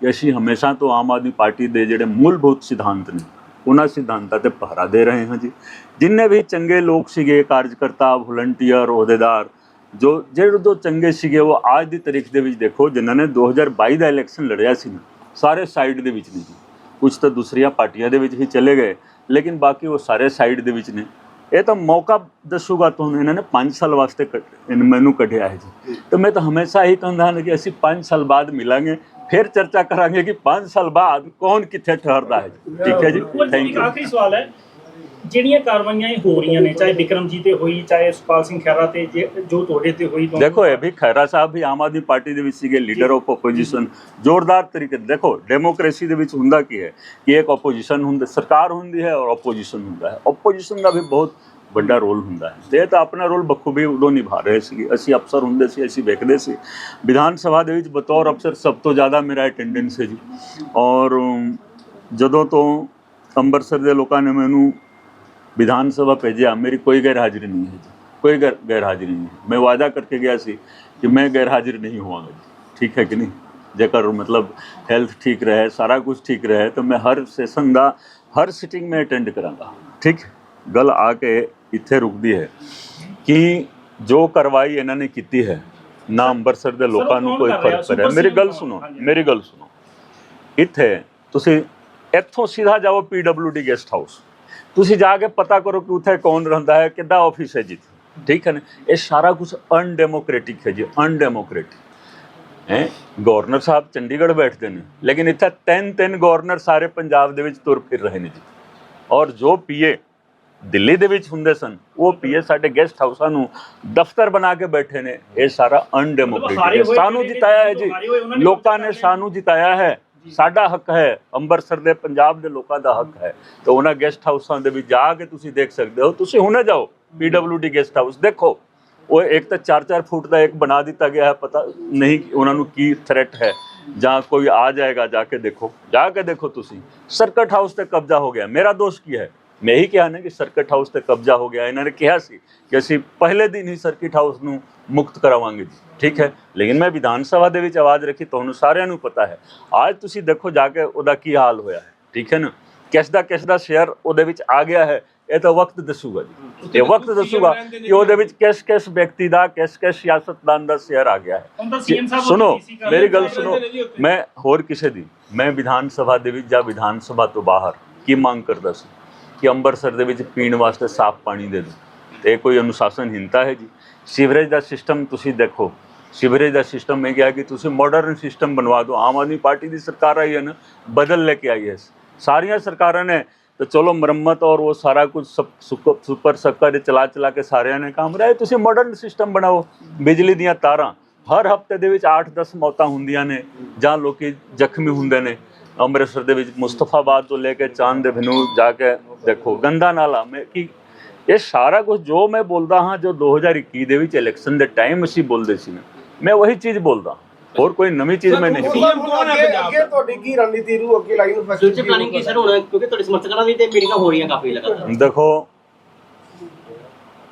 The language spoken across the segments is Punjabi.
ਕਿ ਅਸੀਂ ਹਮੇਸ਼ਾ ਤੋਂ ਆਮ ਆਦਮੀ ਪਾਰਟੀ ਦੇ ਜਿਹੜੇ ਮੂਲਭੂਤ ਸਿਧਾਂਤ ਨੇ, ਉਹਨਾਂ ਸਿਧਾਂਤਾਂ ਤੇ ਪਹਿਰਾ ਦੇ ਰਹੇ ਹਾਂ ਜੀ। ਜਿੰਨੇ ਵੀ ਚੰਗੇ ਲੋਕ ਸੀਗੇ, ਕਾਰਜਕਰਤਾ ਵਲੰਟੀਅਰ ਅਹੁਦੇਦਾਰ, ਜੋ ਜਿਹੜੇ ਜੋ ਚੰਗੇ ਸੀਗੇ, ਉਹ ਅੱਜ ਦੀ ਤਾਰੀਖ ਦੇ ਵਿੱਚ ਦੇਖੋ, ਜਿਨ੍ਹਾਂ ਨੇ 2022 ਦਾ ਇਲੈਕਸ਼ਨ ਲੜਿਆ ਸੀ ਨਾ, ਸਾਰੇ ਸਾਈਡ ਦੇ ਵਿੱਚ ਨੇ ਜੀ। ਕੁਝ ਤਾਂ ਦੂਸਰੀਆਂ ਪਾਰਟੀਆਂ ਦੇ ਵਿੱਚ ਹੀ ਚਲੇ ਗਏ, ਲੇਕਿਨ ਬਾਕੀ ਉਹ ਸਾਰੇ ਸਾਈਡ ਦੇ ਵਿੱਚ ਨੇ। ਇਹ ਤਾਂ ਮੌਕਾ ਦੱਸੂਗਾ ਤੁਹਾਨੂੰ ਇਹਨਾਂ ਨੇ 5 ਸਾਲ ਵਾਸਤੇ ਮੈਨੂੰ ਕੱਢਿਆ ਹੈ ਜੀ। ਤਾਂ ਮੈਂ ਤਾਂ ਹਮੇਸ਼ਾ ਹੀ ਕਹਿੰਦਾ ਹਾਂ ਕਿ ਅਸੀਂ 5 ਸਾਲ ਬਾਅਦ ਮਿਲਾਂਗੇ ਫਿਰ ਚਰਚਾ ਕਰਾਂਗੇ ਕਿ 5 ਸਾਲ ਬਾਅਦ ਕੌਣ ਕਿੱਥੇ ਠਹਿਰਦਾ ਹੈ ਠੀਕ ਹੈ ਜੀ? ਥੈਂਕ ਯੂ ਆਖਰੀ ਸਵਾਲ ਹੈ। ਜਿਹੜੀਆਂ ਕਾਰਵਾਈਆਂ ਇਹ ਹੋ ਰਹੀਆਂ ਨੇ ਚਾਹੇ ਵਿਕਰਮਜੀਤ ਤੇ ਹੋਈ ਚਾਹੇ ਸੁਪਾਲ ਸਿੰਘ ਖਹਿਰਾ ਤੇ ਜੇ- ਜੋ ਤੁਹਾਡੇ ਤੇ ਹੋਈ ਤੁਹਾਨੂੰ- ਦੇਖੋ ਇਹ ਵੀ ਖੈਰਾ ਸਾਹਿਬ ਵੀ ਆਮ ਆਦਮੀ ਪਾਰਟੀ ਦੇ ਵਿੱਚ ਸੀਗੇ ਲੀਡਰ ਆਫ ਆਪੋਜੀਸ਼ਨ ਜ਼ੋਰਦਾਰ ਤਰੀਕੇ ਦੇਖੋ ਡੈਮੋਕ੍ਰੇਸੀ ਦੇ ਵਿੱਚ ਹੁੰਦਾ ਕੀ ਹੈ? ਕਿ ਇੱਕ ਆਪੋਜੀਸ਼ਨ ਹੁੰਦਾ ਸਰਕਾਰ ਹੁੰਦੀ ਹੈ ਔਰ ਆਪੋਜੀਸ਼ਨ ਹੁੰਦਾ ਹੈ। ਆਪੋਜੀਸ਼ਨ ਦਾ ਵੀ ਬਹੁਤ ਵੱਡਾ ਰੋਲ ਹੁੰਦਾ ਹੈ। ਤੇ ਇਹ ਤਾਂ ਆਪਣਾ ਰੋਲ ਬਖੂਬੀ ਉਦੋਂ ਨਿਭਾ ਰਹੇ ਸੀਗੇ। ਅਸੀਂ ਅਫਸਰ ਹੁੰਦੇ ਸੀ ਅਸੀਂ ਵੇਖਦੇ ਸੀ। ਵਿਧਾਨ ਸਭਾ ਦੇ ਵਿੱਚ ਬਤੌਰ ਅਫਸਰ ਸਭ ਤੋਂ ਜ਼ਿਆਦਾ ਮੇਰਾ ਅਟੈਂਡੈਂਸ ਹੈ ਜੀ। ਔਰ ਅਮ, ਜਦੋਂ ਤੋਂ ਅੰਮ੍ਰਿਤਸਰ ਦੇ ਲੋਕਾਂ ਨੇ ਮੈਨੂੰ ਵਿਧਾਨ ਸਭਾ ਭੇਜਿਆ ਮੇਰੀ ਕੋਈ ਗੈਰ ਹਾਜ਼ਰੀ ਨਹੀਂ ਹੈ ਜੀ ਕੋਈ ਗੈਰ ਗੈਰ ਹਾਜ਼ਰੀ ਨਹੀਂ। ਮੈਂ ਵਾਅਦਾ ਕਰਕੇ ਗਿਆ ਸੀ ਕਿ ਮੈਂ ਗੈਰ ਹਾਜ਼ਰ ਨਹੀਂ ਹੋਵਾਂਗਾ ਜੀ ਠੀਕ ਹੈ ਕਿ ਨਹੀਂ ਜੇਕਰ ਮਤਲਬ ਹੈਲਥ ਠੀਕ ਰਹੇ ਸਾਰਾ ਕੁਝ ਠੀਕ ਰਹੇ ਤਾਂ ਮੈਂ ਹਰ ਸੈਸ਼ਨ ਦਾ ਹਰ ਸਿਟਿੰਗ ਮੈਂ ਅਟੈਂਡ ਕਰਾਂਗਾ ਠੀਕ ਗੱਲ ਆ ਕੇ ਇੱਥੇ ਰੁਕਦੀ ਹੈ ਕਿ ਜੋ ਕਾਰਵਾਈ ਇਹਨਾਂ ਨੇ ਕੀਤੀ ਹੈ ਨਾ ਅੰਮ੍ਰਿਤਸਰ ਦੇ ਲੋਕਾਂ ਨੂੰ ਕੋਈ? ਫ਼ਰਕ ਪੈ ਰਿਹਾ ਸੁਪਰ ਮੇਰੀ ਗੱਲ? ਸੁਣੋ। ਮੇਰੀ ਗੱਲ ਸੁਣੋ ਇੱਥੇ ਤੁਸੀਂ ਇੱਥੋਂ ਸਿੱਧਾ ਜਾਓ ਡੀ ਗੈਸਟ ਹਾਊਸ ਤੁਸੀਂ ਜਾ ਕੇ ਪਤਾ ਕਰੋ ਕਿ ਉੱਥੇ ਕੌਣ ਰਹਿੰਦਾ ਹੈ ਕਿੱਦਾਂ ਆਫਿਸ ਹੈ ਜੀ ਠੀਕ ਹੈ ਨਾ? ਇਹ ਸਾਰਾ ਕੁਝ ਅਨਡੈਮੋਕ੍ਰੈਟਿਕ ਹੈ ਜੀ ਅਨਡੈਮੋਕ੍ਰੈਟਿਕ ਹੈ? ਗਵਰਨਰ ਸਾਹਿਬ ਚੰਡੀਗੜ੍ਹ ਬੈਠਦੇ ਨੇ ਲੇਕਿਨ ਇੱਥੇ ਤਿੰਨ ਤਿੰਨ ਗਵਰਨਰ ਸਾਰੇ ਪੰਜਾਬ ਦੇ ਵਿੱਚ ਤੁਰ ਫਿਰ ਰਹੇ ਨੇ ਜੀ। ਔਰ ਜੋ ਪੀਏ ਦਿੱਲੀ ਦੇ ਵਿੱਚ ਹੁੰਦੇ ਸਨ ਉਹ ਪੀਏ ਸਾਡੇ ਗੈਸਟ ਹਾਊਸਾਂ ਨੂੰ ਦਫ਼ਤਰ ਬਣਾ ਕੇ ਬੈਠੇ ਨੇ। ਇਹ ਸਾਰਾ ਅਨਡੈਮੋਕ੍ਰੈਟਿਕ ਹੈ। ਸਾਨੂੰ ਜਿਤਾਇਆ ਹੈ ਜੋ। ਲੋਕਾਂ ਨੇ। ਸਾਨੂੰ ਜਿਤਾਇਆ ਹੈ। ਸਾਡਾ ਹੱਕ ਹੈ, ਅੰਮ੍ਰਿਤਸਰ ਦੇ ਪੰਜਾਬ ਦੇ ਲੋਕਾਂ ਦਾ ਹੱਕ ਹੈ। ਤਾਂ ਉਹਨਾਂ ਗੈਸਟ ਹਾਊਸਾਂ ਦੇ ਵਿੱਚ ਜਾ ਕੇ ਤੁਸੀਂ ਦੇਖ ਸਕਦੇ ਹੋ। ਤੁਸੀਂ ਹੁਣੇ ਜਾਓ ਡੀ ਗੈਸਟ ਹਾਊਸ ਦੇਖੋ। ਉਹ ਇੱਕ ਤਾਂ 4-4 ਫੁੱਟ ਦਾ ਇੱਕ ਬਣਾ ਦਿੱਤਾ ਗਿਆ ਹੈ, ਪਤਾ ਨਹੀਂ ਉਹਨਾਂ ਨੂੰ ਕੀ ਥ੍ਰੈਟ ਹੈ। ਜਾਂ ਕੋਈ ਆ ਜਾਏਗਾ, ਜਾ ਕੇ ਦੇਖੋ। ਜਾ ਕੇ ਦੇਖੋ ਤੁਸੀਂ। ਸਰਕਟ ਹਾਊਸ ਤੇ ਕਬਜ਼ਾ ਹੋ ਗਿਆ। ਮੇਰਾ ਦੋਸ਼ ਕੀ ਹੈ? ਮੈਂ ਹੀ ਕਿਹਾ ਨਾ ਕਿ ਸਰਕਟ ਹਾਊਸ ਤੇ ਕਬਜ਼ਾ ਹੋ ਗਿਆ ਇਹਨਾਂ ਨੇ ਕਿਹਾ ਸੀ ਕਿ ਅਸੀਂ ਪਹਿਲੇ ਦਿਨ ਹੀ ਸਰਕਟ ਹਾਊਸ ਨੂੰ ਮੁਕਤ ਕਰਾਵਾਂਗੇ ਜੀ ਠੀਕ ਹੈ? ਲੇਕਿਨ ਮੈਂ ਵਿਧਾਨ ਸਭਾ ਦੇ ਵਿੱਚ ਆਵਾਜ਼ ਰੱਖੀ ਤੁਹਾਨੂੰ ਸਾਰਿਆਂ ਨੂੰ ਪਤਾ ਹੈ। ਅੱਜ ਤੁਸੀਂ ਦੇਖੋ ਜਾ ਕੇ ਉਹਦਾ ਕੀ ਹਾਲ ਹੋਇਆ ਹੈ ਠੀਕ ਹੈ ਨਾ? ਕਿਸ ਦਾ ਕਿਸ ਦਾ ਸ਼ੇਅਰ ਉਹਦੇ ਵਿੱਚ ਆ ਗਿਆ ਹੈ ਇਹ ਤਾਂ ਵਕਤ ਦੱਸੂਗਾ ਜੀ। ਇਹ ਵਕਤ ਦੱਸੂਗਾ ਕਿ ਉਹਦੇ ਵਿੱਚ ਕਿਸ ਕਿਸ ਵਿਅਕਤੀ ਦਾ ਕਿਸ ਕਿਸ ਸਿਆਸਤਦਾਨ ਦਾ ਸ਼ੇਅਰ ਆ ਗਿਆ ਹੈ। ਸੁਣੋ ਮੇਰੀ ਗੱਲ। ਸੁਣੋ ਮੈਂ ਹੋਰ ਕਿਸੇ ਦੀ ਮੈਂ ਵਿਧਾਨ ਸਭਾ ਦੇ ਵਿੱਚ ਜਾਂ ਵਿਧਾਨ ਸਭਾ ਤੋਂ ਬਾਹਰ ਕੀ ਮੰਗ ਕਰਦਾ ਸੀ? ਕਿ ਅੰਮ੍ਰਿਤਸਰ ਦੇ ਵਿੱਚ ਪੀਣ ਵਾਸਤੇ ਸਾਫ਼ ਪਾਣੀ ਦੇ ਦਿਓ। ਤੇ ਇਹ ਕੋਈ ਅਨੁਸ਼ਾਸਨਹੀਨਤਾ ਹੈ ਜੀ? ਸੀਵਰੇਜ ਦਾ ਸਿਸਟਮ ਤੁਸੀਂ ਦੇਖੋ। ਸੀਵਰੇਜ ਦਾ ਸਿਸਟਮ ਮੈਂ ਕਿਹਾ ਕਿ ਤੁਸੀਂ ਮਾਡਰਨ ਸਿਸਟਮ ਬਣਵਾ ਦਿਓ। ਆਮ ਆਦਮੀ ਪਾਰਟੀ ਦੀ ਸਰਕਾਰ ਆਈ ਹੈ ਨਾ, ਬਦਲ ਲੈ ਕੇ ਆਈ ਹੈ। ਸਾਰੀਆਂ ਸਰਕਾਰਾਂ ਨੇ ਤਾਂ ਚਲੋ ਮੁਰੰਮਤ ਔਰ ਉਹ ਸਾਰਾ ਕੁਝ ਸੁਪਰ ਸੱਕਰ ਚਲਾ ਚਲਾ ਕੇ ਸਾਰਿਆਂ ਨੇ ਕੰਮ ਰਿਹਾ। ਤੁਸੀਂ ਮਾਡਰਨ ਸਿਸਟਮ ਬਣਾਓ। ਬਿਜਲੀ ਦੀਆਂ ਤਾਰਾਂ। ਹਰ ਹਫ਼ਤੇ ਦੇ ਵਿੱਚ 8-10 ਮੌਤਾਂ ਹੁੰਦੀਆਂ ਨੇ ਜਾਂ ਲੋਕੀ ਜ਼ਖਮੀ ਹੁੰਦੇ ਨੇ। ਅੰਮ੍ਰਿਤਸਰ ਦੇ ਵਿੱਚ ਮੁਸਤਫਾਬਾਦ ਤੋਂ ਲੈ ਕੇ ਚਾਂਦ ਦੇ ਨੂੰ ਜਾ ਕੇ ਦੇਖੋ ਗੰਦਾ ਨਾਲਾ। ਮੈਂ ਕੀ ਇਹ ਸਾਰਾ ਕੁਝ ਜੋ ਮੈਂ ਬੋਲਦਾ ਹਾਂ ਜੋ 2021 ਦੇ ਵਿੱਚ ਇਲੈਕਸ਼ਨ ਦੇ ਟਾਈਮ ਅਸੀਂ ਬੋਲਦੇ ਸੀ ਮੈਂ ਉਹੀ ਚੀਜ਼ ਬੋਲਦਾ। ਹੋਰ ਕੋਈ ਨਵੀਂ ਚੀਜ਼ ਮੈਂ ਨਹੀਂ ਬੋਲਦਾ। ਸੀਐਮ ਕੌਣ ਹੈ ਪੰਜਾਬ ਅੱਗੇ ਤੁਹਾਡੀ ਕੀ ਰਣਨੀਤੀ ਰੂ ਅੱਗੇ ਲਾਈਨ ਫਿਊਚਰ ਪਲਾਨਿੰਗ ਕੀ ਸਰ ਹੋਣਾ? ਕਿਉਂਕਿ ਤੁਹਾਡੇ ਸਮਰਥਕਾਂ ਦੀ ਤੇ ਮੀਟਿੰਗਾਂ ਹੋ ਰਹੀਆਂ ਕਾਫੀ ਲਗਾਤਾਰ। ਦੇਖੋ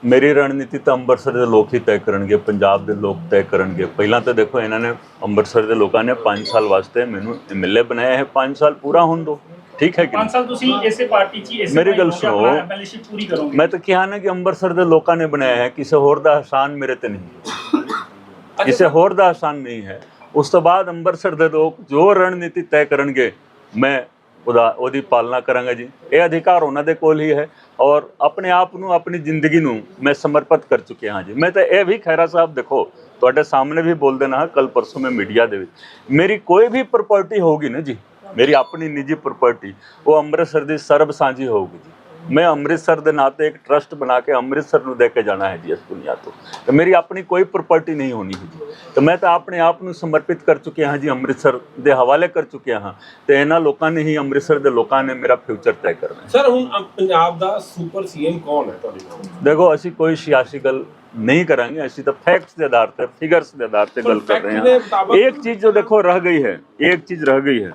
ਮੇਰੀ ਰਣਨੀਤੀ ਤਾਂ ਅੰਮ੍ਰਿਤਸਰ ਦੇ ਲੋਕ ਹੀ ਤੈਅ ਕਰਨਗੇ ਪੰਜਾਬ ਦੇ ਲੋਕ ਤੈਅ ਕਰਨਗੇ। ਪਹਿਲਾਂ ਤਾਂ ਦੇਖੋ ਇਹਨਾਂ ਨੇ ਅੰਮ੍ਰਿਤਸਰ ਦੇ ਲੋਕਾਂ ਨੇ 5 ਸਾਲ ਵਾਸਤੇ ਮੈਨੂੰ ਐਮਐਲਏ ਬਣਾਇਆ ਹੈ 5 ਸਾਲ ਪੂਰਾ ਹੋਣ ਦਿਓ। ਠੀਕ ਹੈ ਕਿ ਪੰਜ ਨਹੀਂ? ਸਾਲ ਤੁਸੀਂ ਇਸੇ ਪਾਰਟੀ 'ਚ ਇਸੇ ਮੇਰੀ ਗੱਲ ਸੁਣੋ। ਐਮਐਲਏਸ਼ਿਪ ਪੂਰੀ ਕਰੋਗੇ? ਮੈਂ ਤਾਂ ਕਿਹਾ ਨਾ ਕਿ ਅੰਮ੍ਰਿਤਸਰ ਦੇ ਲੋਕਾਂ ਨੇ ਬਣਾਇਆ ਹੈ ਕਿਸੇ ਹੋਰ ਦਾ ਆਸਾਨ ਮੇਰੇ ਤੇ ਨਹੀਂ ਕਿਸੇ ਹੋਰ ਦਾ ਆਸਾਨ ਨਹੀਂ ਹੈ। ਉਸ ਤੋਂ ਬਾਅਦ ਅੰਮ੍ਰਿਤਸਰ ਦੇ ਲੋਕ ਜੋ ਰਣਨੀਤੀ ਤੈਅ ਕਰਨਗੇ ਮੈਂ ਉਹਦਾ ਉਹਦੀ ਪਾਲਣਾ ਕਰਾਂਗਾ ਜੀ। ਇਹ ਅਧਿਕਾਰ ਉਹਨਾਂ ਦੇ ਕੋਲ ਹੀ ਹੈ ਔਰ ਆਪਣੇ ਆਪ ਨੂੰ, ਆਪਣੀ ਜ਼ਿੰਦਗੀ ਨੂੰ ਮੈਂ ਸਮਰਪਿਤ ਕਰ ਚੁੱਕਿਆ ਹਾਂ ਜੀ। ਮੈਂ ਤਾਂ ਇਹ ਵੀ ਖੈਰਾ ਸਾਹਿਬ ਦੇਖੋ, ਤੁਹਾਡੇ ਸਾਹਮਣੇ ਵੀ ਬੋਲ ਦੇਣਾ ਕੱਲ ਪਰਸੋਂ ਮੈਂ ਮੀਡੀਆ ਦੇ ਵਿੱਚ। ਮੇਰੀ ਕੋਈ ਵੀ ਪ੍ਰਾਪਰਟੀ ਹੋਗੀ ਨਾ ਜੀ, ਮੇਰੀ ਆਪਣੀ ਨਿੱਜੀ ਪ੍ਰਾਪਰਟੀ ਉਹ ਅੰਮ੍ਰਿਤਸਰ ਦੀ ਸਰਬ ਸਾਂਝੀ ਹੋਊਗੀ ਜੀ। ਮੈਂ ਅੰਮ੍ਰਿਤਸਰ ਦੇ ਨਾਂ ਤੇ ਇੱਕ ਟਰਸਟ ਬਣਾ ਕੇ ਅੰਮ੍ਰਿਤਸਰ ਨੂੰ ਦੇ ਕੇ ਜਾਣਾ ਹੈ ਜੀ ਇਸ ਦੁਨੀਆ ਤੋਂ। ਤੇ ਮੇਰੀ ਆਪਣੀ ਕੋਈ ਪ੍ਰਾਪਰਟੀ ਨਹੀਂ ਹੋਣੀ ਹੈ ਜੀ। ਤੇ ਮੈਂ ਤਾਂ ਆਪਣੇ ਆਪ ਨੂੰ ਸਮਰਪਿਤ ਕਰ ਚੁੱਕਿਆ ਹਾਂ ਜੀ ਅੰਮ੍ਰਿਤਸਰ ਦੇ ਹਵਾਲੇ ਕਰ ਚੁੱਕਿਆ ਹਾਂ। ਤੇ ਇਹਨਾਂ ਲੋਕਾਂ ਨੇ ਹੀ ਅੰਮ੍ਰਿਤਸਰ ਦੇ ਲੋਕਾਂ ਨੇ ਮੇਰਾ ਫਿਊਚਰ ਤੈਅ ਕਰਨਾ ਸਰ ਹੁਣ ਪੰਜਾਬ ਦਾ ਸੁਪਰ ਸੀਐਮ ਕੌਣ ਹੈ ਤੁਹਾਡੇ ਕੋਲ ਦੇਖੋ ਅਸੀਂ ਕੋਈ ਸਿਆਸੀ ਗੱਲ ਨਹੀਂ ਕਰਾਂਗੇ ਅਸੀਂ ਤਾਂ ਫੈਕਟਸ ਦੇ ਆਧਾਰ ਤੇ ਫਿਗਰਸ ਦੇ ਆਧਾਰ ਤੇ ਗੱਲ ਕਰ ਰਹੇ ਹਾਂ। ਇੱਕ ਚੀਜ਼ ਜੋ ਦੇਖੋ ਰਹਿ ਗਈ ਹੈ ਇੱਕ ਚੀਜ਼ ਰਹਿ ਗਈ ਹੈ।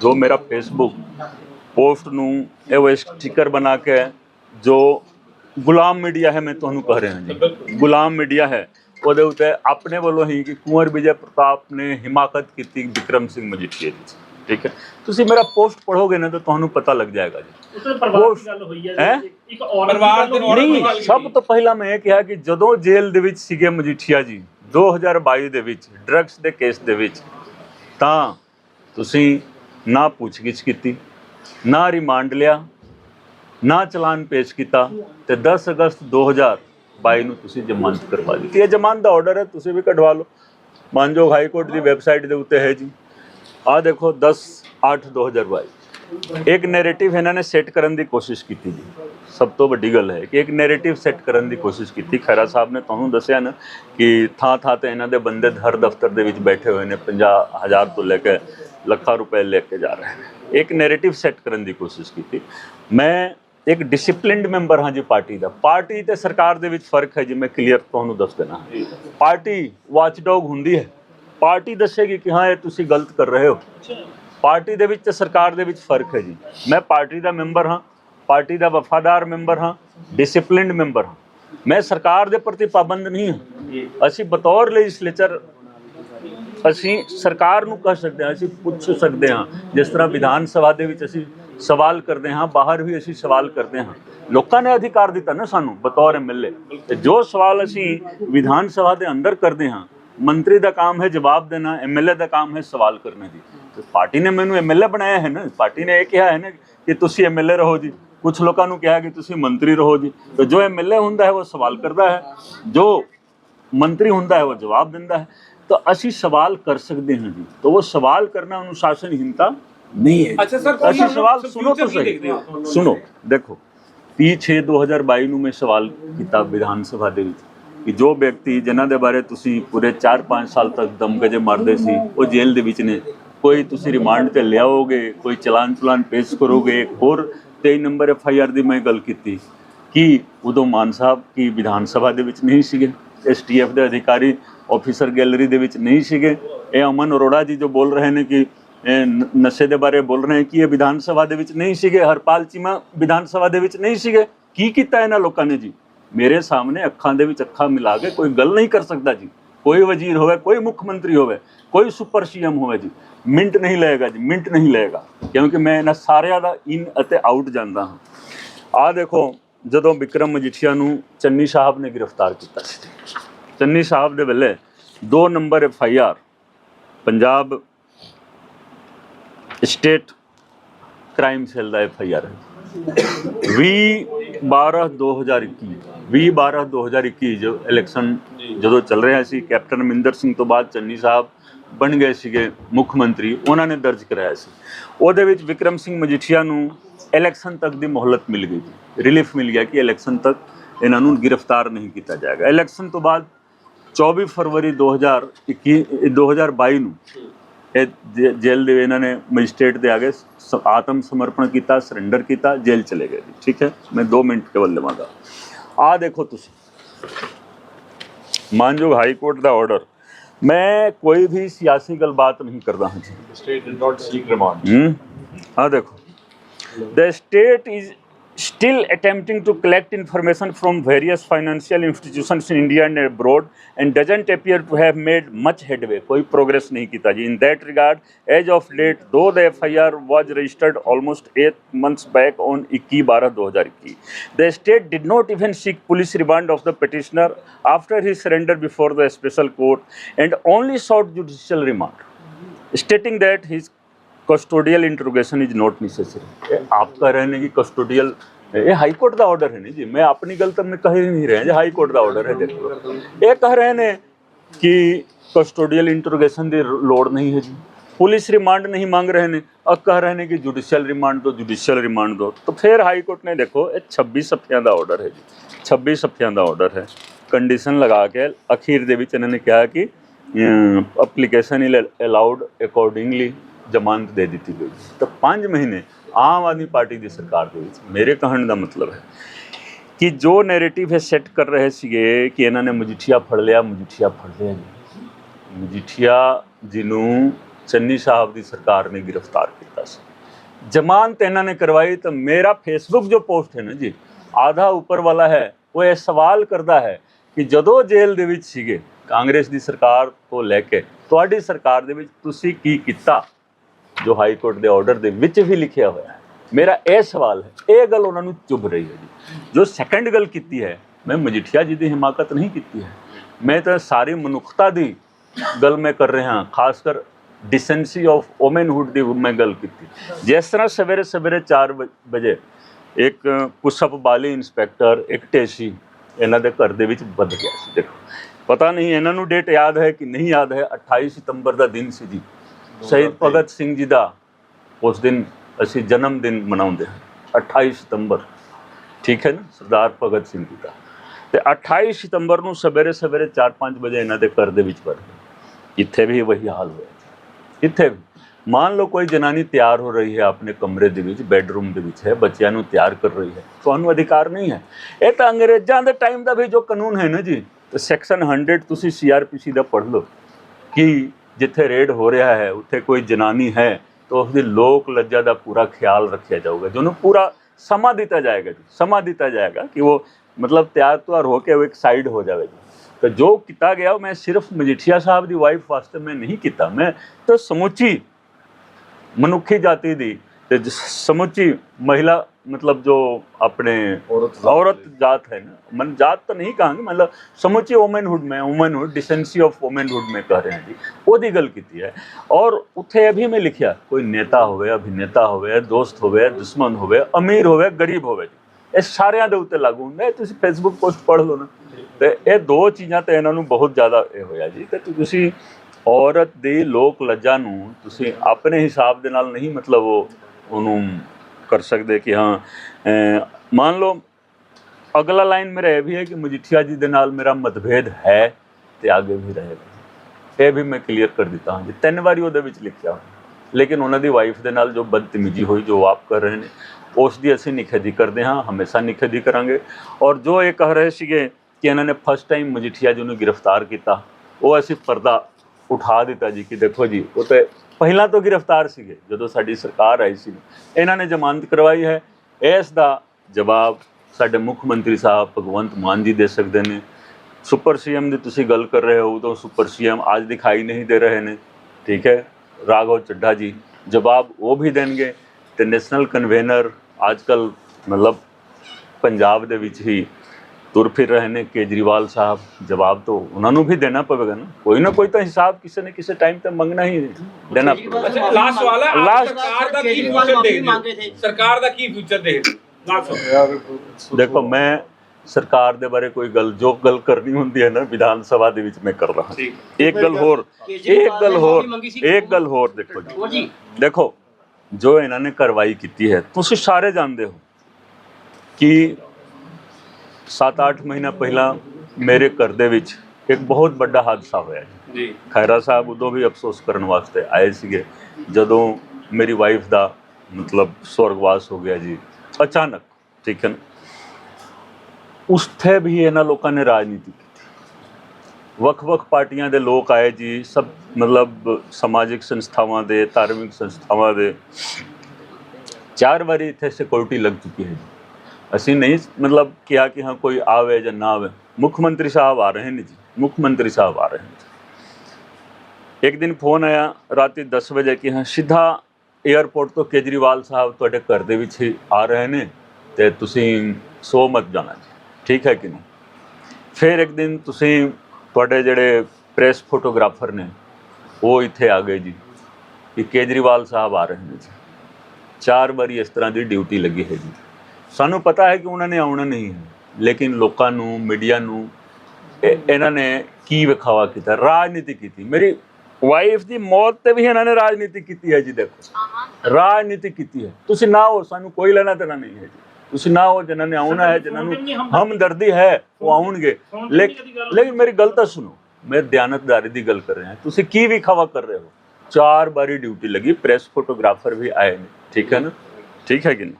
ਜੋ ਮੇਰਾ ਫੇਸਬੁੱਕ ਪੋਸਟ ਨੂੰ ਇਹ ਸਟicker ਬਣਾ ਕੇ ਜੋ ਗੁਲਾਮ ਮੀਡੀਆ ਹੈ ਮੈਂ ਤੁਹਾਨੂੰ ਕਹਿ ਰਿਹਾ ਜੀ। ਗੁਲਾਮ ਮੀਡੀਆ ਹੈ ਉਹਦੇ ਉੱਤੇ ਆਪਣੇ ਵੱਲੋਂ ਹੀ ਕਿ ਕੁੰਵਰ ਵਿਜੇ ਪ੍ਰਤਾਪ ਨੇ ਹਿਮਾਕਤ ਕੀਤੀ ਵਿਕਰਮ ਸਿੰਘ ਮਜੀਠੀਆ ਦੀ। ਠੀਕ ਹੈ? ਤੁਸੀਂ ਮੇਰਾ ਪੋਸਟ ਪੜੋਗੇ ਨਾ ਤਾਂ ਤੁਹਾਨੂੰ ਪਤਾ ਲੱਗ ਜਾਏਗਾ ਜੀ। ਉਸ ਸਭ ਤੋਂ ਪਹਿਲਾਂ ਮੈਂ ਇਹ ਕਿਹਾ ਕਿ ਜਦੋਂ ਜੇਲ੍ਹ ਦੇ ਵਿੱਚ ਸੀਗੇ ਮਜੀਠੀਆ ਜੀ 2022 ਦੇ ਵਿੱਚ ਡਰੱਗਸ ਦੇ ਕੇਸ ਦੇ ਵਿੱਚ ਤਾਂ ਤੁਸੀਂ ਨਾ ਪੁੱਛਗਿੱਛ ਕੀਤੀ। ਨਾ ਰਿਮਾਂਡ ਲਿਆ, ਨਾ ਚਲਾਨ ਪੇਸ਼ ਕੀਤਾ ਤੇ 10 ਅਗਸਤ 2022 ਨੂੰ ਤੁਸੀਂ ਜ਼ਮਾਨਤ ਕਰਵਾ ਦਿੱਤੀ। ਇਹ ਜ਼ਮਾਨਤ ਦਾ ਆਰਡਰ ਹੈ, ਤੁਸੀਂ ਵੀ ਕਢਵਾ ਲਓ। ਮਾਨਯੋਗ ਹਾਈ ਕੋਰਟ ਦੀ ਵੈਬਸਾਈਟ ਦੇ ਉੱਤੇ ਹੈ ਜੀ। ਆ ਦੇਖੋ 10 8 2022 ਇੱਕ ਨੈਰੇਟਿਵ ਇਹਨਾਂ ਨੇ ਸੈੱਟ ਕਰਨ ਦੀ ਕੋਸ਼ਿਸ਼ ਕੀਤੀ ਜੀ। ਸਭ ਤੋਂ ਵੱਡੀ ਗੱਲ ਹੈ ਕਿ ਇੱਕ ਨੈਰੇਟਿਵ ਸੈੱਟ ਕਰਨ ਦੀ ਕੋਸ਼ਿਸ਼ ਕੀਤੀ। ਖੈਰਾ ਸਾਹਿਬ ਨੇ ਤੁਹਾਨੂੰ ਦੱਸਿਆ ਨਾ ਕਿ ਥਾਂ ਥਾਂ ਤੇ ਇਹਨਾਂ ਦੇ ਬੰਦੇ ਹਰ ਦਫ਼ਤਰ ਦੇ ਵਿੱਚ ਬੈਠੇ ਹੋਏ ਨੇ 50000 ਤੋਂ ਲੈ ਕੇ ਲੱਖਾਂ ਰੁਪਏ ਲੈ ਕੇ ਜਾ ਰਹੇ ਨੇ। ਇੱਕ ਨੈਰੇਟਿਵ ਸੈੱਟ ਕਰਨ ਦੀ ਕੋਸ਼ਿਸ਼ ਕੀਤੀ। ਮੈਂ ਇੱਕ ਡਿਸਪਲਿਨਡ ਮੈਂਬਰ ਹਾਂ ਜੀ ਪਾਰਟੀ ਦਾ। ਪਾਰਟੀ ਤੇ ਸਰਕਾਰ ਦੇ ਵਿੱਚ ਫ਼ਰਕ ਹੈ ਜੀ, ਮੈਂ ਕਲੀਅਰ ਤੁਹਾਨੂੰ ਦੱਸ ਦੇਣਾ। ਪਾਰਟੀ ਵਾਚਡੌਗ ਹੁੰਦੀ ਹੈ। ਪਾਰਟੀ ਦੱਸੇਗੀ ਕਿ ਹਾਂ, ਇਹ ਤੁਸੀਂ ਗਲਤ ਕਰ ਰਹੇ ਹੋ। ਪਾਰਟੀ ਦੇ ਵਿੱਚ ਤੇ ਸਰਕਾਰ ਦੇ ਵਿੱਚ ਫ਼ਰਕ ਹੈ ਜੀ। ਮੈਂ ਪਾਰਟੀ ਦਾ ਮੈਂਬਰ ਹਾਂ, ਪਾਰਟੀ ਦਾ ਵਫਾਦਾਰ ਮੈਂਬਰ ਹਾਂ ਡਿਸਪਲਿਨਡ ਮੈਂਬਰ ਹਾਂ। ਮੈਂ ਸਰਕਾਰ ਦੇ ਪ੍ਰਤੀ ਪਾਬੰਦ ਨਹੀਂ ਹਾਂ। ਅਸੀਂ ਬਤੌਰ ਲੈਜਿਸਲੇਚਰ ਅਸੀਂ ਸਰਕਾਰ ਨੂੰ ਕਹਿ ਸਕਦੇ ਹਾਂ, ਅਸੀਂ ਪੁੱਛ ਸਕਦੇ ਹਾਂ, ਜਿਸ ਤਰ੍ਹਾਂ ਵਿਧਾਨ ਸਭਾ ਦੇ ਵਿੱਚ ਅਸੀਂ ਸਵਾਲ ਕਰਦੇ ਹਾਂ, ਬਾਹਰ ਵੀ ਅਸੀਂ ਸਵਾਲ ਕਰਦੇ ਹਾਂ। ਲੋਕਾਂ ਨੇ ਅਧਿਕਾਰ ਦਿੱਤਾ ਨਾ ਸਾਨੂੰ, ਬਤੌਰ ਐਮਐਲਏ ਤੇ ਜੋ ਸਵਾਲ ਅਸੀਂ ਵਿਧਾਨ ਸਭਾ ਦੇ ਅੰਦਰ ਕਰਦੇ ਹਾਂ, ਮੰਤਰੀ ਦਾ ਕੰਮ ਹੈ ਜਵਾਬ ਦੇਣਾ ਐਮਐਲਏ ਦਾ ਕੰਮ ਹੈ ਸਵਾਲ ਕਰਨਾ ਜੀ ਤੇ ਪਾਰਟੀ ਨੇ ਮੈਨੂੰ ਐਮਐਲਏ ਬਣਾਇਆ ਹੈ ਨਾ, ਪਾਰਟੀ ਨੇ ਇਹ ਕਿਹਾ ਹੈ ਨਾ ਕਿ ਤੁਸੀਂ ਐਮਐਲਏ ਰਹੋ ਜੀ। ਕੁਝ ਲੋਕਾਂ ਨੂੰ ਕਿਹਾ ਕਿ ਤੁਸੀਂ ਮੰਤਰੀ ਰਹੋ ਜੀ। ਤੇ ਜੋ ਐਮਐਲਏ ਹੁੰਦਾ ਹੈ, ਉਹ ਸਵਾਲ ਕਰਦਾ ਹੈ। ਜੋ ਮੰਤਰੀ ਹੁੰਦਾ ਹੈ, ਉਹ ਜਵਾਬ ਦਿੰਦਾ ਹੈ। ਤਾਂ ਅਸੀਂ ਸਵਾਲ ਕਰ ਸਕਦੇ ਹਾਂ ਜੀ। ਤਾਂ ਉਹ ਸਵਾਲ ਕਰਨਾ ਅਨੁਸ਼ਾਸਨਹੀਨਤਾ ਨਹੀਂ ਹੈ। ਅੱਛਾ ਸਰ ਅਸੀਂ ਸਵਾਲ ਸੁਣੋ ਤਾਂ ਸਹੀ। ਸੁਣੋ ਦੇਖੋ 30 6 2022 ਨੂੰ ਮੈਂ ਸਵਾਲ ਕੀਤਾ ਵਿਧਾਨ ਸਭਾ ਦੇ ਵਿੱਚ ਕਿ ਜੋ ਵਿਅਕਤੀ ਜਿਨ੍ਹਾਂ ਦੇ ਬਾਰੇ ਤੁਸੀਂ ਪੂਰੇ 4-5 ਸਾਲ ਤੱਕ ਦਮਗਜੇ ਮਾਰਦੇ ਸੀ ਉਹ ਜੇਲ੍ਹ ਦੇ ਵਿੱਚ ਨੇ। ਕੋਈ ਤੁਸੀਂ ਰਿਮਾਂਡ ਤੇ ਲਿਆਓਗੇ ਕੋਈ ਚਲਾਨ ਚਲਾਨ ਪੇਸ਼ ਕਰੋਗੇ ਹੋਰ 23 ਨੰਬਰ ਐਫ ਆਈ ਆਰ ਦੀ ਮੈਂ ਗੱਲ ਕੀਤੀ। ਕਿ ਉਦੋਂ ਮਾਨ ਸਾਹਿਬ ਕੀ ਵਿਧਾਨ ਸਭਾ ਦੇ ਵਿੱਚ ਨਹੀਂ ਸੀਗੇ? ਐਸਟੀਐਫ ਦੇ ਅਧਿਕਾਰੀ ਆਫੀਸਰ ਗੈਲਰੀ ਦੇ ਵਿੱਚ ਨਹੀਂ ਸੀਗੇ। ਇਹ ਅਮਨ ਅਰੋੜਾ ਜੀ ਜੋ ਬੋਲ ਰਹੇ ਨੇ ਕਿ ਨਸ਼ੇ ਦੇ ਬਾਰੇ ਬੋਲ ਰਹੇ ਕਿ ਇਹ ਵਿਧਾਨ ਸਭਾ ਦੇ ਵਿੱਚ ਨਹੀਂ ਸੀਗੇ, ਹਰਪਾਲ ਚੀਮਾ ਵਿਧਾਨ ਸਭਾ ਦੇ ਵਿੱਚ ਨਹੀਂ ਸੀਗੇ। ਕੀ ਕੀਤਾ ਇਹਨਾਂ ਲੋਕਾਂ ਨੇ ਜੀ? ਮੇਰੇ ਸਾਹਮਣੇ ਅੱਖਾਂ ਦੇ ਵਿੱਚ ਅੱਖਾਂ ਮਿਲਾ ਕੇ ਕੋਈ ਗੱਲ ਨਹੀਂ ਕਰ ਸਕਦਾ ਜੀ। ਕੋਈ ਵਜ਼ੀਰ ਹੋਵੇ, ਕੋਈ ਮੁੱਖ ਮੰਤਰੀ ਹੋਵੇ, ਕੋਈ ਸੁਪਰ ਸੀਐਮ ਹੋਵੇ ਜੀ, ਮਿੰਟ ਨਹੀਂ ਲਏਗਾ ਜੀ, ਮਿੰਟ ਨਹੀਂ ਲਏਗਾ। ਕਿਉਂਕਿ ਮੈਂ ਇਹਨਾਂ ਸਾਰਿਆਂ ਦਾ ਇਨ ਅਤੇ ਆਊਟ ਜਾਣਦਾ ਹਾਂ। ਆਹ ਦੇਖੋ, ਜਦੋਂ ਵਿਕਰਮ ਮਜੀਠੀਆ ਨੂੰ ਚੰਨੀ ਸਾਹਿਬ ਨੇ ਗ੍ਰਿਫਤਾਰ ਕੀਤਾ ਸੀ। ਚੰਨੀ ਸਾਹਿਬ ਦੇ ਵੇਲੇ 2 number F I R, Punjab state crime cell the F I R ਹੈ। 20 12 2021 20 12 2021 ਜੋ ਇਲੈਕਸ਼ਨ ਜਦੋਂ ਚੱਲ ਰਿਹਾ ਸੀ, ਕੈਪਟਨ ਅਮਰਿੰਦਰ ਸਿੰਘ ਤੋਂ ਬਾਅਦ ਚੰਨੀ ਸਾਹਿਬ ਬਣ ਗਏ ਸੀਗੇ ਮੁੱਖ ਮੰਤਰੀ, ਉਹਨਾਂ ਨੇ ਦਰਜ ਕਰਾਇਆ ਸੀ। ਉਹਦੇ ਵਿੱਚ ਵਿਕਰਮ ਸਿੰਘ ਮਜੀਠੀਆ ਨੂੰ ਇਲੈਕਸ਼ਨ ਤੱਕ ਦੀ ਮੋਹਲਤ ਮਿਲ ਗਈ। ਜੀ ਰਿਲੀਫ ਮਿਲ ਗਿਆ ਕਿ ਇਲੈਕਸ਼ਨ ਤੱਕ ਇਹਨਾਂ ਨੂੰ ਗ੍ਰਿਫਤਾਰ ਨਹੀਂ ਕੀਤਾ ਜਾਏਗਾ। ਇਲੈਕਸ਼ਨ ਤੋਂ ਬਾਅਦ 24 ਫਰਵਰੀ 2021 2022 ਨੂੰ ਇਹ ਜੇਲ੍ਹ ਦੇ ਇਹਨਾਂ ਨੇ ਮੈਜਿਸਟ੍ਰੇਟ ਦੇ ਅੱਗੇ ਸ- ਆਤਮ ਸਮਰਪਣ ਕੀਤਾ ਸਰੈਂਡਰ ਕੀਤਾ ਜੇਲ੍ਹ ਚਲੇ ਗਏ ਠੀਕ ਹੈ? ਮੈਂ 2 ਮਿੰਟ ਕੇਵਲ ਲਵਾਂਗਾ ਆਹ ਦੇਖੋ ਤੁਸੀਂ। ਮਾਨਯੋਗ ਹਾਈ ਕੋਰਟ ਦਾ ਆਰਡਰ ਮੈਂ ਕੋਈ ਵੀ ਸਿਆਸੀ ਗੱਲਬਾਤ ਨਹੀਂ ਕਰਦਾ ਹਾਂ ਜੀ। State did not seek remand. ਹੂੰ? ਆ ਦੇਖੋ। The state is still attempting to collect information from various financial institutions in India and abroad and doesn't appear to have made much headway. कोई progress नहीं किया जी. In that regard, as of late, though the FIR was registered almost eight months back on 21 12 2021, the state did not even seek police remand of the petitioner after his surrender before the special court and only sought judicial remand, stating that his custodial interrogation is not necessary ਇਹ ਆਪ ਕਹ ਰਹੇ ਨੇ ਕਿ ਕਸਟੋਡੀਅਲ ਇਹ ਹਾਈ ਕੋਰਟ ਦਾ ਆਰਡਰ ਹੈ ਨਹੀਂ ਜੀ ਮੈਂ ਆਪਣੀ ਗੱਲ ਤਾਂ ਮੈਂ ਕਹਿ ਹੀ ਨਹੀਂ ਰਿਹਾ ਜੀ ਹਾਈ ਕੋਰਟ ਦਾ ਆਰਡਰ ਹੈ ਦੇਖੋ ਇਹ ਕਹਿ ਰਹੇ ਨੇ ਕਿ ਕਸਟੋਡੀਅਲ ਇੰਟਰੋਗੇਸ਼ਨ ਦੀ ਲੋੜ ਨਹੀਂ ਹੈ ਜੀ ਪੁਲਿਸ ਰਿਮਾਂਡ ਨਹੀਂ ਮੰਗ ਰਹੇ ਨੇ ਔਰ ਕਹਿ ਰਹੇ ਨੇ ਕਿ ਜੁਡੀਸ਼ੀਅਲ ਰਿਮਾਂਡ ਦੋ ਜੁਡੀਸ਼ੀਅਲ ਰਿਮਾਂਡ ਦੋ ਤਾਂ ਫਿਰ ਹਾਈ ਕੋਰਟ ਨੇ ਦੇਖੋ ਇਹ 26 ਸਫਿਆਂ ਦਾ ਆਰਡਰ ਹੈ ਜੀ 26 ਸਫਿਆਂ ਦਾ ਆਰਡਰ ਹੈ ਕੰਡੀਸ਼ਨ ਲਗਾ ਕੇ ਅਖੀਰ ਦੇ ਵਿੱਚ ਇਹਨਾਂ ਨੇ ਕਿਹਾ ਕਿ ਐਪਲੀਕੇਸ਼ਨ ਇਲ ਅਲਾਉਡ ਅਕੋਰਡਿੰਗਲੀ ਜ਼ਮਾਨਤ ਦੇ ਦਿੱਤੀ ਗਈ। ਤਾਂ 5 ਮਹੀਨੇ ਆਮ ਆਦਮੀ ਪਾਰਟੀ ਦੀ ਸਰਕਾਰ ਦੇ ਵਿੱਚ ਮੇਰੇ ਕਹਿਣ ਦਾ ਮਤਲਬ ਹੈ ਕਿ ਜੋ ਨੈਰੇਟਿਵ ਹੈ ਸੈੱਟ ਕਰ ਰਹੇ ਸੀਗੇ ਕਿ ਇਹਨਾਂ ਨੇ ਮਜੀਠੀਆ ਫੜ ਲਿਆ, ਮਜੀਠੀਆ ਫੜ ਲਿਆ ਮਜੀਠੀਆ ਜਿਹਨੂੰ ਚੰਨੀ ਸਾਹਿਬ ਦੀ ਸਰਕਾਰ ਨੇ ਗ੍ਰਿਫਤਾਰ ਕੀਤਾ ਸੀ। ਜ਼ਮਾਨਤ ਇਹਨਾਂ ਨੇ ਕਰਵਾਈ ਤਾਂ ਮੇਰਾ ਫੇਸਬੁੱਕ ਜੋ ਪੋਸਟ ਹੈ ਨਾ ਜੀ, ਆਧਾ ਉੱਪਰ ਵਾਲਾ ਹੈ, ਉਹ ਇਹ ਸਵਾਲ ਕਰਦਾ ਹੈ ਕਿ ਜਦੋਂ ਜੇਲ੍ਹ ਦੇ ਵਿੱਚ ਸੀਗੇ ਕਾਂਗਰਸ ਦੀ ਸਰਕਾਰ ਤੋਂ ਲੈ ਕੇ, ਤੁਹਾਡੀ ਸਰਕਾਰ ਦੇ ਵਿੱਚ ਤੁਸੀਂ ਕੀ ਕੀਤਾ? ਜੋ ਹਾਈ ਕੋਰਟ ਦੇ ਆਰਡਰ ਦੇ ਵਿੱਚ ਵੀ ਲਿਖਿਆ ਹੋਇਆ ਹੈ। ਮੇਰਾ ਇਹ ਸਵਾਲ ਹੈ, ਇਹ ਗੱਲ ਉਹਨਾਂ ਨੂੰ ਚੁੱਭ ਰਹੀ ਹੈ ਜੀ। ਜੋ ਸੈਕੰਡ ਗੱਲ ਕੀਤੀ ਹੈ, ਮੈਂ ਮਜੀਠੀਆ ਜੀ ਦੀ ਹਿਮਾਕਤ ਨਹੀਂ ਕੀਤੀ ਹੈ। ਮੈਂ ਤਾਂ ਸਾਰੀ ਮਨੁੱਖਤਾ ਦੀ ਗੱਲ ਮੈਂ ਕਰ ਰਿਹਾ ਖਾਸ ਕਰ ਡਿਸੈਂਸੀ ਆਫ ਔਮਨਹੁੱਡ ਦੀ ਮੈਂ ਗੱਲ ਕੀਤੀ। ਜਿਸ ਤਰ੍ਹਾਂ ਸਵੇਰੇ ਸਵੇਰੇ 4 ਵਜੇ ਇੱਕ ਪੁਸ਼ਪ ਬਾਲੀ ਇੰਸਪੈਕਟਰ ਇੱਕ ਟੇਸੀ ਇਹਨਾਂ ਦੇ ਘਰ ਦੇ ਵਿੱਚ ਵੱਧ ਗਿਆ ਸੀ। ਦੇਖੋ, ਪਤਾ ਨਹੀਂ ਇਹਨਾਂ ਨੂੰ ਡੇਟ ਯਾਦ ਹੈ ਕਿ ਨਹੀਂ ਯਾਦ ਹੈ 28 ਸਤੰਬਰ ਦਾ ਦਿਨ ਸੀ ਜੀ। ਸ਼ਹੀਦ ਭਗਤ ਸਿੰਘ ਜੀ ਦਾ ਉਸ ਦਿਨ ਅਸੀਂ ਜਨਮ ਦਿਨ ਮਨਾਉਂਦੇ ਹਾਂ 28 ਸਤੰਬਰ। ਠੀਕ ਹੈ ਨਾ? ਸਰਦਾਰ ਭਗਤ ਸਿੰਘ ਜੀ ਦਾ। ਤੇ 28 ਸਤੰਬਰ ਨੂੰ ਸਵੇਰੇ ਸਵੇਰੇ 4-5 ਵਜੇ ਇਹਨਾਂ ਦੇ ਘਰ ਦੇ ਵਿੱਚ ਵੜ ਗਏ। ਇੱਥੇ ਵੀ ਵਹੀ ਹਾਲ ਹੋਇਆ। ਇੱਥੇ ਮੰਨ ਲਓ ਕੋਈ ਜਨਾਨੀ ਤਿਆਰ ਹੋ ਰਹੀ ਹੈ ਆਪਣੇ ਕਮਰੇ ਦੇ ਵਿੱਚ ਬੈੱਡਰੂਮ ਦੇ ਵਿੱਚ ਹੈ ਬੱਚਿਆਂ ਨੂੰ ਤਿਆਰ ਕਰ ਰਹੀ ਹੈ। ਤੁਹਾਨੂੰ ਅਧਿਕਾਰ ਨਹੀਂ ਹੈ। ਇਹ ਤਾਂ ਅੰਗਰੇਜ਼ਾਂ ਦੇ ਟਾਈਮ ਦਾ ਵੀ ਜੋ ਕਾਨੂੰਨ ਹੈ ਨਾ ਜੀ ਤੇ ਸੈਕਸ਼ਨ 100 ਤੁਸੀਂ ਸੀਆਰਪੀਸੀ ਦਾ ਪੜ੍ਹ ਲਓ ਕਿ ਜਿੱਥੇ ਰੇਡ ਹੋ ਰਿਹਾ ਹੈ, ਉੱਥੇ ਕੋਈ ਜਨਾਨੀ ਹੈ, ਤਾਂ ਉਸ ਦੀ ਲੋਕ ਲੱਜਾ ਦਾ ਪੂਰਾ ਖਿਆਲ ਰੱਖਿਆ ਜਾਊਗਾ, ਜਿਹਨੂੰ ਪੂਰਾ ਸਮਾਂ ਦਿੱਤਾ ਜਾਏਗਾ ਜੀ, ਸਮਾਂ ਦਿੱਤਾ ਜਾਏਗਾ ਕਿ ਉਹ ਮਤਲਬ ਤਿਆਰ ਤੁਆਰ ਹੋ ਕੇ ਉਹ ਇੱਕ ਸਾਈਡ ਹੋ ਜਾਵੇਗੀ ਤਾਂ ਜੋ ਕੀਤਾ ਗਿਆ, ਉਹ ਮੈਂ ਸਿਰਫ ਮਜੀਠੀਆ ਸਾਹਿਬ ਦੀ ਵਾਈਫ ਵਾਸਤੇ ਮੈਂ ਨਹੀਂ ਕੀਤਾ, ਮੈਂ ਤਾਂ ਸਮੁੱਚੀ ਮਨੁੱਖੀ ਜਾਤੀ ਦੀ ਤੇ ਸਮੁੱਚੀ ਮਹਿਲਾ ਮਤਲਬ ਜੋ ਆਪਣੇ ਔਰਤ औरत जात है ना मन जात तो नहीं कहांगे मतलब ਸਮੁੱਚੀ ਵੂਮਨਹੁੱਡ में ਵੂਮਨਹੁੱਡ ਡਿਸੈਂਸੀ ਆਫ ਵੂਮਨਹੁੱਡ में कह रहे हैं जी ਉਹਦੀ ਗੱਲ ਕੀਤੀ ਹੈ ਔਰ ਉੱਥੇ ਇਹ ਵੀ ਮੈਂ ਲਿਖਿਆ ਕੋਈ ਨੇਤਾ ਹੋਵੇ ਅਭਿਨੇਤਾ ਹੋਵੇ ਦੋਸਤ ਹੋਵੇ ਦੁਸ਼ਮਣ ਹੋਵੇ ਅਮੀਰ ਹੋਵੇ ਗਰੀਬ ਹੋਵੇ ਇਹ ਸਾਰਿਆਂ ਦੇ ਉੱਤੇ ਲਾਗੂ ਹੁੰਦਾ ਹੈ ਤੁਸੀਂ ਫੇਸਬੁੱਕ ਪੋਸਟ ਪੜ੍ਹ ਲਓ ਨਾ ਤੇ ਇਹ ਦੋ ਚੀਜ਼ਾਂ ਤੇ ਇਹਨਾਂ ਨੂੰ ਬਹੁਤ ਜ਼ਿਆਦਾ ਇਹ ਹੋਇਆ ਜੀ ਤੇ ਤੁਸੀਂ ਔਰਤ ਦੀ ਲੋਕ ਲੱਜਾ ਨੂੰ ਤੁਸੀਂ ਆਪਣੇ ਹਿਸਾਬ ਦੇ ਨਾਲ ਨਹੀਂ ਮਤਲਬ ਉਹ ਉਹਨੂੰ ਕਰ ਸਕਦੇ ਕਿ ਹਾਂ ਅਹ, ਮੰਨ ਲਓ ਅਗਲਾ ਲਾਈਨ ਮੇਰਾ ਇਹ ਵੀ ਹੈ ਕਿ ਮਜੀਠੀਆ ਜੀ ਦੇ ਨਾਲ ਮੇਰਾ ਮਤਭੇਦ ਹੈ ਤੇ ਅੱਗੇ ਵੀ ਰਹੇਗਾ। ਇਹ ਵੀ ਮੈਂ ਕਲੀਅਰ ਕਰ ਦਿੱਤਾ ਹਾਂ ਜੀ। ਤਿੰਨ ਵਾਰੀ ਉਹਦੇ ਵਿੱਚ ਲਿਖਿਆ ਹੋਇਆ। ਲੇਕਿਨ ਉਹਨਾਂ ਦੀ ਵਾਈਫ ਦੇ ਨਾਲ ਜੋ ਬਦਤਮੀਜੀ ਹੋਈ ਜੋ ਆਪ ਕਰ ਰਹੇ ਨੇ ਉਸ ਦੀ ਅਸੀਂ ਨਿਖੇਧੀ ਕਰਦੇ ਹਾਂ ਹਮੇਸ਼ਾ ਨਿਖੇਧੀ ਕਰਾਂਗੇ। ਔਰ ਜੋ ਇਹ ਕਹਿ ਰਹੇ ਸੀਗੇ ਕਿ ਇਹਨਾਂ ਨੇ ਫਸਟ ਟਾਈਮ ਮਜੀਠੀਆ ਜੀ ਨੂੰ ਗ੍ਰਿਫਤਾਰ ਕੀਤਾ ਉਹ ਅਸੀਂ ਪਰਦਾ ਉਠਾ ਦਿੱਤਾ ਜੀ ਕਿ ਦੇਖੋ ਜੀ ਉਹ ਤੇ ਪਹਿਲਾਂ ਤੋਂ ਗ੍ਰਿਫਤਾਰ ਸੀਗੇ, ਜਦੋਂ ਸਾਡੀ ਸਰਕਾਰ ਆਈ ਸੀ। ਇਹਨਾਂ ਨੇ ਜ਼ਮਾਨਤ ਕਰਵਾਈ ਹੈ। ਇਸ ਦਾ ਜਵਾਬ ਸਾਡੇ ਮੁੱਖ ਮੰਤਰੀ ਸਾਹਿਬ ਭਗਵੰਤ ਮਾਨ ਜੀ ਦੇ ਸਕਦੇ ਨੇ। ਸੁਪਰ ਸੀਐਮ ਦੀ ਤੁਸੀਂ ਗੱਲ ਕਰ ਰਹੇ ਹੋ ਤਾਂ ਸੁਪਰ ਸੀਐਮ ਅੱਜ ਦਿਖਾਈ ਨਹੀਂ ਦੇ ਰਹੇ ਨੇ। ਠੀਕ ਹੈ, ਰਾਘਵ ਚੱਡਾ ਜੀ, ਜਵਾਬ ਉਹ ਵੀ ਦੇਣਗੇ। ਤੇ ਨੈਸ਼ਨਲ ਕਨਵੇਨਰ ਅੱਜਕੱਲ ਮਤਲਬ ਪੰਜਾਬ ਦੇ ਵਿੱਚ ਹੀ ਤੁਰ ਫਿਰ ਰਹੇ ਨੇ ਕੇਜਰੀਵਾਲ ਸਾਹਿਬ ਜਵਾਬ ਤਾਂ ਉਹਨਾਂ ਨੂੰ ਵੀ ਦੇਣਾ ਪਵੇਗਾ ਨਾ। ਕੋਈ ਨਾ ਕੋਈ ਤਾਂ ਹਿਸਾਬ ਕਿਸੇ ਨੇ ਕਿਸੇ ਟਾਈਮ ਤੇ ਮੰਗਣਾ ਹੀ ਦੇਣਾ ਪਵੇਗਾ। ਅੱਛਾ ਲਾਸਟ ਸਵਾਲ ਹੈ ਆਪ Last- ਸਰਕਾਰ ਦਾ ਕੀ ਕੇਜਰੀਵਾਲ ਫਿਊਚਰ ਮਾਫ਼ੀ ਦੇਖਦੇ ਮੰਗੇ ਹੋ ਥੇ। ਸਰਕਾਰ ਦਾ ਕੀ ਫਿਊਚਰ ਦੇਖਦੇ ਹੋ? ਲਾਸਟ ਸਵਾਲ। ਦੇਖੋ ਮੈਂ ਸਰਕਾਰ ਦੇ ਬਾਰੇ ਕੋਈ ਗੱਲ ਜੋ ਗੱਲ ਕਰਨੀ ਹੁੰਦੀ ਹੈ ਨਾ ਵਿਧਾਨ ਸਭਾ ਦੇ ਵਿੱਚ ਮੈਂ ਕਰ ਰਹਾ ਇੱਕ ਗੱਲ ਹੋਰ ਇੱਕ ਗੱਲ ਹੋਰ ਇੱਕ ਗੱਲ ਹੋਰ ਦੇਖੋ ਜੀ। ਦੇਖੋ ਜੋ ਇਹਨਾਂ ਨੇ ਕਾਰਵਾਈ ਕੀਤੀ ਹੈ ਤੁਸੀਂ ਸਾਰੇ ਜਾਣਦੇ ਹੋ ਕਿ 7-8 ਮਹੀਨਾ ਪਹਿਲਾਂ ਮੇਰੇ ਘਰ ਦੇ ਵਿੱਚ ਇੱਕ ਬਹੁਤ ਵੱਡਾ ਹਾਦਸਾ ਹੋਇਆ ਜੀ। ਖੈਰਾ ਸਾਹਿਬ ਉਦੋਂ ਵੀ ਅਫਸੋਸ ਕਰਨ ਵਾਸਤੇ ਆਏ ਸੀਗੇ। ਜਦੋਂ ਮੇਰੀ ਵਾਈਫ ਦਾ ਮਤਲਬ ਸਵਰਗਵਾਸ ਹੋ ਗਿਆ ਜੀ ਅਚਾਨਕ ਠੀਕ ਹੈ ਉਸਥੇ ਵੀ ਇਹਨਾਂ ਲੋਕਾਂ ਨੇ ਰਾਜਨੀਤੀ ਕੀਤੀ। ਵੱਖ-ਵੱਖ ਪਾਰਟੀਆਂ ਦੇ ਲੋਕ ਆਏ ਜੀ ਸਭ ਮਤਲਬ ਸਮਾਜਿਕ ਸੰਸਥਾਵਾਂ ਦੇ ਧਾਰਮਿਕ ਸੰਸਥਾਵਾਂ ਦੇ। ਚਾਰ ਵਾਰੀ ਇੱਥੇ ਸਿਕਿਉਰਿਟੀ ਲੱਗ ਚੁੱਕੀ ਹੈ ਜੀ। ਅਸੀਂ ਨਹੀਂ ਮਤਲਬ ਕਿਹਾ ਕਿ ਹਾਂ ਕੋਈ ਆਵੇ ਜਾਂ ਨਾ ਆਵੇ। ਮੁੱਖ ਮੰਤਰੀ ਸਾਹਿਬ ਆ ਰਹੇ ਨੇ ਜੀ। ਮੁੱਖ ਮੰਤਰੀ ਸਾਹਿਬ ਆ ਰਹੇ ਨੇ ਜੀ। ਇੱਕ ਦਿਨ ਫੋਨ ਆਇਆ ਰਾਤੀ 10 ਵਜੇ ਕਿ ਹਾਂ ਸਿੱਧਾ 에ਅਰਪੋਰਟ ਤੋਂ ਕੇਜਰੀਵਾਲ ਸਾਹਿਬ ਤੁਹਾਡੇ ਘਰ ਦੇ ਵਿੱਚ ਹੀ ਆ ਰਹੇ ਨੇ ਤੇ ਤੁਸੀਂ ਸੋ ਮਤ ਜਾਣਾ ਜੀ। ਠੀਕ ਹੈ ਕਿ ਨਹੀਂ? ਫਿਰ ਇੱਕ ਦਿਨ ਤੁਸੀਂ ਤੁਹਾਡੇ ਜਿਹੜੇ ਪ੍ਰੈਸ ਫੋਟੋਗ੍ਰਾਫਰ ਨੇ, ਉਹ ਇੱਥੇ ਆ ਗਏ ਜੀ ਕਿ ਕੇਜਰੀਵਾਲ ਸਾਹਿਬ ਆ ਰਹੇ ਨੇ ਜੀ। ਚਾਰ ਵਾਰੀ ਇਸ ਤਰ੍ਹਾਂ ਦੀ ਡਿਊਟੀ ਲੱਗੀ ਹੈ ਜੀ। ਸਾਨੂੰ ਪਤਾ ਹੈ ਕਿ ਉਹਨਾਂ ਨੇ ਆਉਣਾ ਨਹੀਂ ਹੈ ਲੇਕਿਨ ਲੋਕਾਂ ਨੂੰ ਮੀਡੀਆ ਨੂੰ ਇਹ- ਇਹਨਾਂ ਨੇ ਕੀ ਵਿਖਾਵਾ ਕੀਤਾ ਰਾਜਨੀਤੀ ਕੀਤੀ। ਮੇਰੀ ਵਾਈਫ ਦੀ ਮੌਤ ਤੇ ਵੀ ਇਹਨਾਂ ਨੇ ਰਾਜਨੀਤੀ ਕੀਤੀ ਹੈ ਜੀ ਦੇਖੋ। ਰਾਜਨੀਤੀ ਕੀਤੀ ਹੈ। ਤੁਸੀਂ ਨਾ ਹੋ ਸਾਨੂੰ ਕੋਈ ਲੈਣਾ ਦੇਣਾ ਨਹੀਂ ਹੈ ਜੀ। ਤੁਸੀਂ ਨਾ ਹੋ ਜਿਨ੍ਹਾਂ ਨੇ ਆਉਣਾ ਹੈ ਜਿਨ੍ਹਾਂ ਨੂੰ ਹਮਦਰਦੀ। ਹੈ ਉਹ ਆਉਣਗੇ। ਲੇਕਿਨ ਲੇਕਿਨ ਮੇਰੀ ਗੱਲ ਤਾਂ ਸੁਣੋ ਮੈਂ ਦਿਆਨਤਦਾਰੀ ਦੀ ਗੱਲ ਕਰ ਰਿਹਾ। ਤੁਸੀਂ ਕੀ ਵਿਖਾਵਾ ਕਰ ਰਹੇ ਹੋ? ਚਾਰ ਵਾਰੀ ਡਿਊਟੀ ਲੱਗੀ ਪ੍ਰੈਸ ਫੋਟੋਗ੍ਰਾਫਰ ਵੀ ਆਏ ਨੇ। ਠੀਕ ਹੈ ਨਾ? ਠੀਕ ਹੈ ਕਿ ਨਹੀਂ?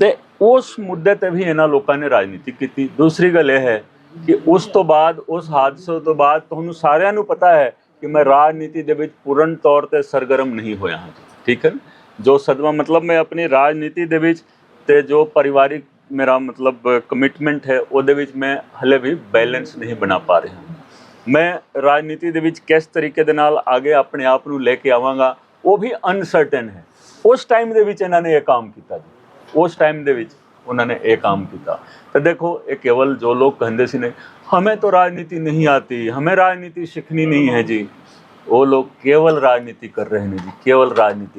ਤੇ ਉਸ ਮੁੱਦੇ ਤੇ ਵੀ ਇਹਨਾਂ ਲੋਕਾਂ ਨੇ ਰਾਜਨੀਤੀ ਕੀਤੀ। ਦੂਸਰੀ ਗੱਲ ਇਹ ਹੈ ਕਿ ਉਸ ਤੋਂ ਬਾਅਦ, ਉਸ ਹਾਦਸੇ ਤੋਂ ਬਾਅਦ ਤੁਹਾਨੂੰ ਸਾਰਿਆਂ ਨੂੰ ਪਤਾ ਹੈ ਕਿ ਮੈਂ ਰਾਜਨੀਤੀ ਦੇ ਵਿੱਚ ਪੂਰਨ ਤੌਰ ਤੇ ਸਰਗਰਮ ਨਹੀਂ ਹੋਇਆ ਹਾਂ। ਠੀਕ ਹੈ ਨਾ? ਜੋ ਸਦਮਾ ਮਤਲਬ ਮੈਂ ਆਪਣੀ ਰਾਜਨੀਤੀ ਦੇ ਵਿੱਚ ਤੇ ਜੋ ਪਰਿਵਾਰਿਕ ਮੇਰਾ ਮਤਲਬ ਕਮਿਟਮੈਂਟ ਹੈ, ਉਹਦੇ ਵਿੱਚ ਮੈਂ ਹਲੇ ਵੀ ਬੈਲੈਂਸ ਨਹੀਂ ਬਣਾ ਪਾ ਰਿਹਾ। ਮੈਂ ਰਾਜਨੀਤੀ ਦੇ ਵਿੱਚ ਕਿਸ ਤਰੀਕੇ ਦੇ ਨਾਲ ਅੱਗੇ ਆਪਣੇ ਆਪ ਨੂੰ ਲੈ ਕੇ ਆਵਾਂਗਾ, ਉਹ ਵੀ ਅਨਸਰਟਨ ਹੈ। ਉਸ ਟਾਈਮ ਦੇ ਵਿੱਚ ਇਹਨਾਂ ਨੇ ਇਹ ਕੰਮ ਕੀਤਾ ਜੀ। ਉਸ ਟਾਈਮ ਦੇ ਵਿੱਚ ਉਹਨਾਂ ਨੇ ਇਹ काम ਕੀਤਾ तो देखो ये केवल जो लोग कहते सी नहीं हमें तो राजनीति नहीं आती हमें राजनीति सीखनी नहीं है जी वो लोग केवल राजनीति कर रहे हैं जी केवल राजनीति